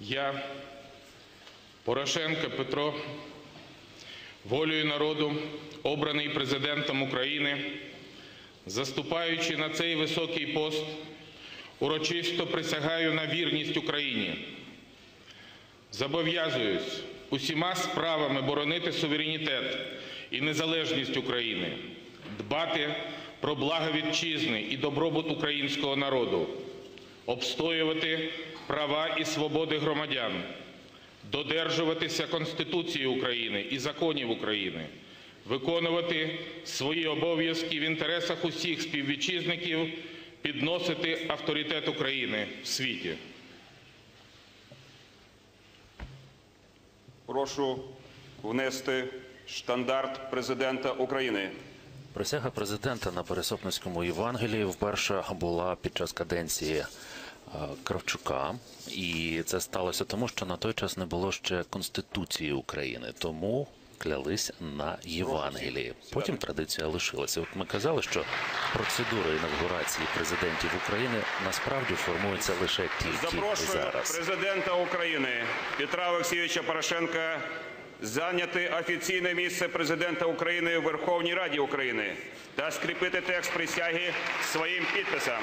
Я, Порошенко Петро, волею народу, обраний президентом України, заступаючи на цей високий пост, урочисто присягаю на вірність Україні. Зобов'язуюсь усіма справами боронити суверенітет і незалежність України, дбати про благо вітчизни і добробут українського народу, обстоювати права і свободи громадян, додержуватися Конституції України і законів України, виконувати свої обов'язки в інтересах усіх співвітчизників, підносити авторитет України в світі. Прошу внести штандарт президента України. Присяга президента на Пересопницькому Євангелії вперше була під час каденції е, Кравчука, і це сталося тому, що на той час не було ще Конституції України, тому клялись на Євангелії. Потім традиція лишилася. От ми казали, що процедура інавгурації президентів України насправді формується лише тільки Запрошую зараз. президента України Петра Олексійовича Порошенка зайняти офіційне місце президента України у Верховній Раді України та скріпити текст присяги своїм підписом.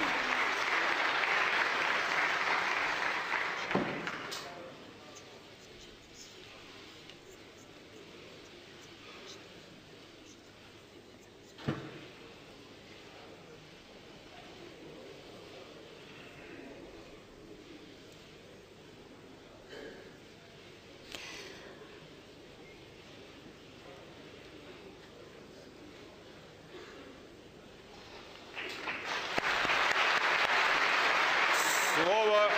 Слово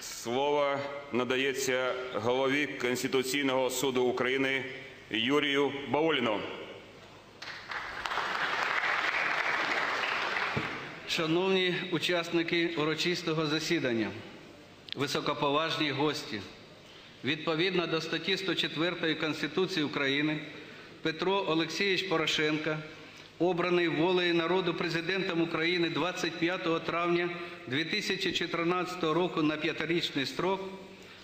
Слово надається голові Конституційного суду України Юрію Бауліну. Шановні учасники урочистого засідання, високоповажні гості, відповідно до статті 104 Конституції України, Петро Олексійович Порошенко, обраний волею народу президентом України 25 травня 2014 року на п'ятирічний строк,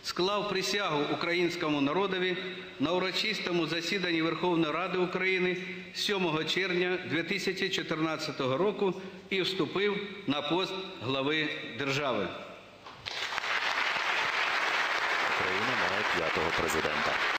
склав присягу українському народові на урочистому засіданні Верховної Ради України 7 червня 2014 року і вступив на пост глави держави. Україна має п'ятого президента.